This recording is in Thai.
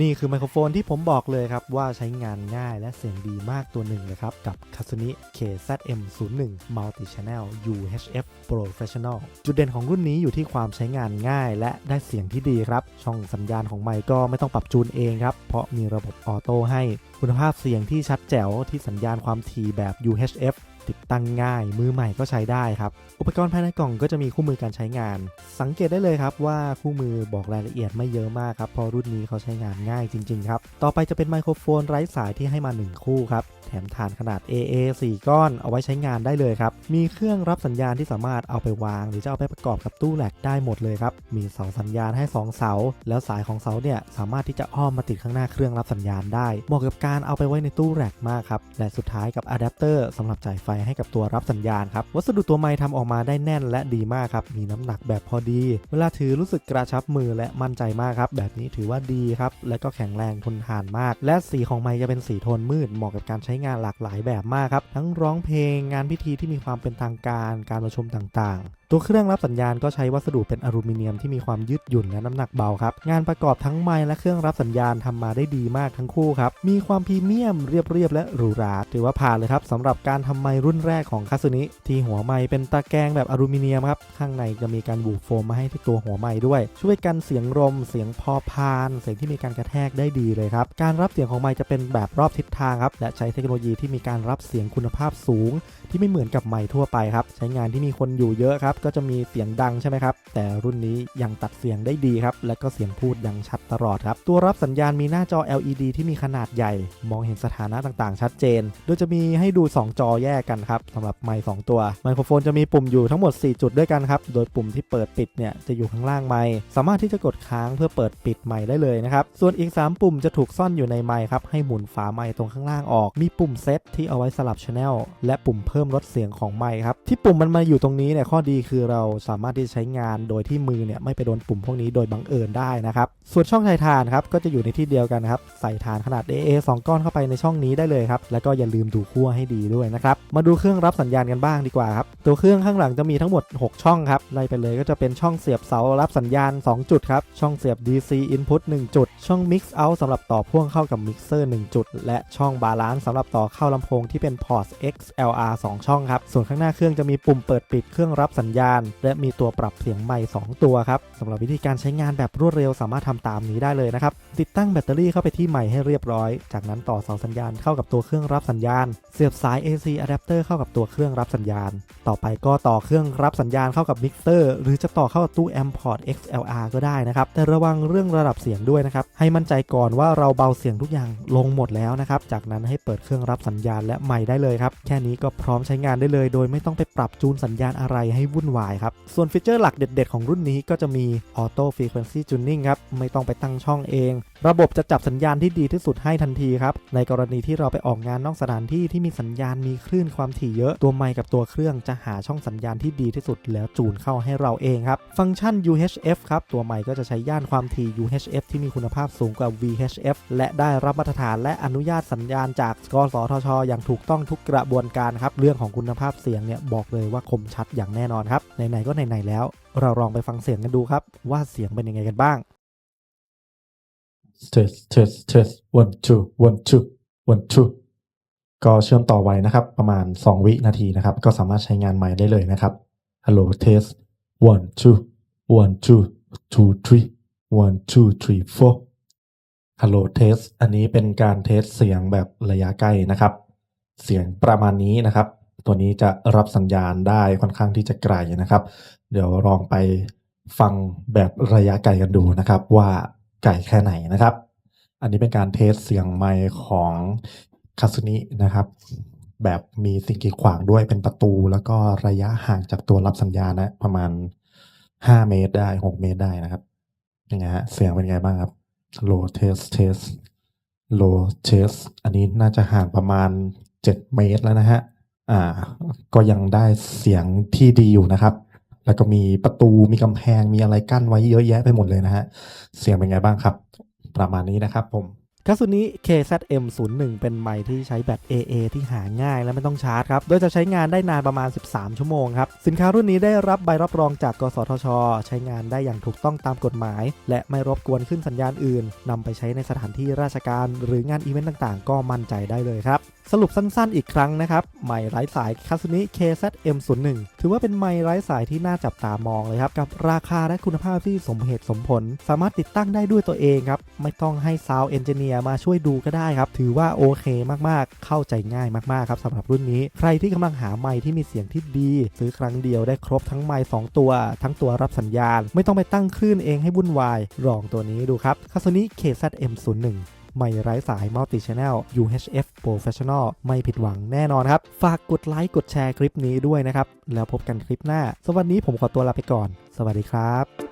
นี่คือไมโครโฟนที่ผมบอกเลยครับ ว่าใช้งานง่ายและเสียงดีมากตัวหนึ่งนะครับ กับ k a s u n i KZM01 Multi Channel UHF Professional จุดเด่นของรุ่นนี้อยู่ที่ความใช้งานง่าย และได้เสียงที่ดีครับ ช่องสัญญาณของไมค์ก็ไม่ต้องปรับจูนเองครับ เพราะมีระบบออโต้ให้คุณภาพเสียงที่ชัดแจ๋วที่สัญญาณความถี่แบบ UHF ติดตั้งง่าย มือใหม่ก็ใช้ได้ครับ อุปกรณ์ภายในกล่องก็จะมีคู่มือการใช้งาน สังเกตได้เลยครับว่าคู่มือบอกรายละเอียดไม่เยอะมากครับเพราะรุ่นนี้เขาใช้งานง่ายจริง ๆ ครับ ต่อไปจะเป็นไมโครโฟนไร้สายที่ให้มา 1 คู่ครับแถมฐานขนาด AA 4 ก้อนเอาไว้ใช้งานได้เลยครับ มีเครื่องรับสัญญาณที่สามารถเอาไปวาง หรือจะเอาไปประกอบกับตู้แหลกได้หมดเลยครับ มีเสาสัญญาณให้ 2 เสา แล้วสายของเสาเนี่ยสามารถที่จะอ้อมมาติดข้างหน้าเครื่องรับสัญญาณได้ เหมาะกับการเอาไปไว้ในตู้แหลกมากครับ และสุดท้ายกับอะแดปเตอร์สำหรับจ่ายไฟให้กับตัวรับสัญญาณครับ วัสดุตัวไม้ทำออกมาได้แน่นและดีมากครับ มีน้ำหนักแบบพอดี เวลาถือรู้สึกกระชับมือและมั่นใจมากครับ แบบนี้ถือว่าดีครับ และก็แข็งแรงทนทานมาก และสีของไม้จะเป็นสีโทนมืด เหมาะกับการใช้งานหลากหลายแบบมากครับ ทั้งร้องเพลง งานพิธีที่มีความเป็นทางการ การประชุมต่างๆ ตัวเครื่องรับสัญญาณก็ใช้วัสดุเป็นอลูมิเนียมที่มีความยืดหยุ่นและน้ำหนักเบาครับ งานประกอบทั้งไม้และเครื่องรับสัญญาณทำมาได้ดีมากทั้งคู่ครับ มีความพรีเมียมเรียบๆและหรูหราถือว่าผ่านเลยครับสำหรับการทำไม้รุ่นแรกของคาสุนิที่หัวไม้เป็นตะแกรงแบบอลูมิเนียมครับข้างในจะมีการบุโฟมมาให้ที่ตัวหัวไม้ด้วย ช่วยกันเสียงลมเสียงพอพาน เสียงที่มีการกระแทกได้ดีเลยครับการรับเสียงของไม้จะเป็นแบบรอบทิศทางครับและใช้เทคโนโลยีที่มีการรับเสียงคุณภาพสูง ที่ไม่เหมือนกับไมค์ทั่วไปครับใช้งานที่มีคนอยู่เยอะครับก็จะมีเสียงดังใช่ไหมครับ แต่รุ่นนี้ยังตัดเสียงได้ดีครับ และก็เสียงพูดยังชัดตลอดครับ ตัวรับสัญญาณมีหน้าจอ LED ที่มีขนาดใหญ่ มองเห็นสถานะต่างๆ ชัดเจน โดยจะมีให้ดู 2 จอแยกกันครับสำหรับไมค์2ตัว ไมโครโฟนจะมีปุ่มอยู่ทั้งหมด 4 จุดด้วยกันครับ โดยปุ่มที่เปิดปิดเนี่ยจะอยู่ข้างล่างไมค์สามารถที่จะกดค้างเพื่อเปิดปิดไมค์ได้เลยนะครับ ส่วนอีก 3 ปุ่มจะถูกซ่อนอยู่ในไมค์ครับ ให้หมุนฝาไมค์ตรงข้างล่างออก มีปุ่มเซตที่เอาไว้สลับช anel และปุ่มเพิ่มลดเสียงของไมค์ครับ ที่ปุ่มมันมาอยู่ตรงนี้เนี่ยข้อดีคือเราสามารถที่จะใช้งานโดยที่มือเนี่ยไม่ไปโดนปุ่มพวกนี้โดยบังเอิญได้นะครับ ส่วนช่องถ่ทานครับก็จะอยู่ในที่เดียวกันครับใส่ฐานขนาด AA 2 ก้อนเข้าไปในช่องนี้ได้เลยครับแล้วก็อย่าลืมดูขั้วให้ดีด้วยนะครับมาดูเครื่องรับสัญญาณกันบ้างดีกว่าครับตัวเครื่องข้างหลังจะมีทั้งหมด 6 ช่องครับไล่ไปเลยก็จะเป็นช่องเสียบเสารับสัญญาณ 2 จุดครับช่องเสียบ DC input 1 จุด ช่อง mix out สำหรับต่อพ่วงเข้ากับมิกเซอร์1จุด และช่องบาลานซ์สำหรับต่อเข้าลำโพงที่เป็นพอร์ต XLR 2 ช่องครับส่วนข้างหน้าเครื่องจะมีปุ่มเปิดปิดเครื่องรับสัญญาณ และมีตัวปรับเสียงไมค์2ตัวครับสำหรับวิธีการใช้งานแบบรวดเร็วสามารถทำตามนี้ได้เลยนะครับ ติดตั้งแบตเตอรี่เข้าไปที่ไมค์ให้เรียบร้อย จากนั้นต่อเสาสัญญาณเข้ากับตัวเครื่องรับสัญญาณ เสียบสาย AC adapter เข้ากับตัวเครื่องรับสัญญาณ ต่อไปก็ต่อเครื่องรับสัญญาณเข้ากับมิกเซอร์หรือจะต่อเข้ากับตู้ amp port XLR ก็ได้นะครับ แต่ระวังเรื่องระดับเสียงด้วยนะครับ ให้มั่นใจก่อนว่าเราเบาเสียงทุกอย่างลงหมดแล้วนะครับ จากนั้นให้เปิดเครื่องรับสัญญาณและไมค์ได้เลยครับ แค่นี้ก็พร้อมใช้งานได้เลย โดยไม่ต้องไปปรับจูนสัญญาณอะไรให้วุ่นวายครับ ส่วนฟีเจอร์หลักเด็ดๆ ของรุ่นนี้ก็จะมี Auto Frequency Tuning ครับ ไม่ต้องไปตั้งช่องเอง ระบบจะจับสัญญาณที่ดีที่สุดให้ทันทีครับ ในกรณีที่เราไปออกงานนอกสถานที่ที่มีสัญญาณมีคลื่นความถี่เยอะ ตัวไมค์กับตัวเครื่องจะหาช่องสัญญาณที่ดีที่สุดแล้วจูนเข้าให้เราเองครับ ฟังก์ชัน UHF ครับ ตัวไมค์ก็จะใช้ย่านความถี่ UHF ที่มีคุณภาพสูงกว่า VHF และได้รับมาตรฐานและอนุญาตสัญญาณจากกสทช อย่างถูกต้องทุกกระบวนการครับ เรื่องของคุณภาพเสียงเนี่ยบอกเลยว่าคมชัดอย่างแน่นอนครับ ไหนๆก็ไหนๆแล้ว เราลองไปฟังเสียงกันดูครับว่าเสียงเป็นยังไงกันบ้าง test test test one two one two one two ก็เชื่อมต่อไว้นะครับ ประมาณ 2 วินาทีนะครับ ก็สามารถใช้งานใหม่ได้เลยนะครับ hello test one two one two two three one two three four hello test อันนี้เป็นการเทสเสียงแบบระยะใกล้นะครับ เสียงประมาณนี้นะครับ ตัวนี้จะรับสัญญาณได้ค่อนข้างที่จะไกลนะครับ เดี๋ยวลองไปฟังแบบระยะไกลกันดูนะครับว่า ไกลแค่ไหนนะครับ อันนี้เป็นการเทสเสียงไมค์ของคาสุนินะครับ แบบมีสิ่งกีดขวางด้วยเป็นประตู แล้วก็ระยะห่างจากตัวรับสัญญาณนะ ประมาณ 5 เมตรได้ 6 เมตรได้นะครับยังไงฮะเสียงเป็นไงบ้างครับ low test test low test อันนี้น่าจะห่างประมาณ 7 เมตรแล้วนะฮะอ่า ก็ยังได้เสียงที่ดีอยู่นะครับ แล้วก็มีประตูมีกำแพงมีอะไรกั้นไว้เยอะแยะไปหมดเลยนะฮะ เสียงเป็นไงบ้างครับ ประมาณนี้นะครับผมคาสุนิ KZM01 เป็นไมค์ที่ใช้แบต AA ที่หาง่ายและไม่ต้องชาร์จครับ โดยจะใช้งานได้นานประมาณ 13 ชั่วโมงครับ สินค้ารุ่นนี้ได้รับใบรับรองจาก กสทช ใช้งานได้อย่างถูกต้องตามกฎหมาย และไม่รบกวนขึ้นสัญญาณอื่นนำไปใช้ในสถานที่ราชการ หรืองานอีเวนต์ต่างๆ ก็มั่นใจได้เลยครับ สรุปสั้นๆอีกครั้งนะครับไมค์ไร้สายคาสุนิ KZM01 ถือว่าเป็นไมค์ไร้สายที่น่าจับตามองเลยครับ กับราคาและคุณภาพที่สมเหตุสมผล สามารถติดตั้งได้ด้วยตัวเองครับ ไม่ต้องให้ซาวเอนจิเนียร์มาช่วยดูก็ได้ครับ ถือว่าโอเคมากๆ เข้าใจง่ายมากๆครับสำหรับรุ่นนี้ ใครที่กำลังหาไมค์ที่มีเสียงที่ดี ซื้อครั้งเดียวได้ครบทั้งไมค์2ตัว ทั้งตัวรับสัญญาณ ไม่ต้องไปตั้งคลื่นเองให้วุ่นวายลองตัวนี้ดูครับคาสุนิ KZM01 ไม่ไร้สาย Multi Channel UHF Professional ไม่ผิดหวังแน่นอนครับ ฝากกดไลค์กดแชร์คลิปนี้ด้วยนะครับ แล้วพบกันคลิปหน้า สวัสดีผมขอตัวลาไปก่อน สวัสดีครับ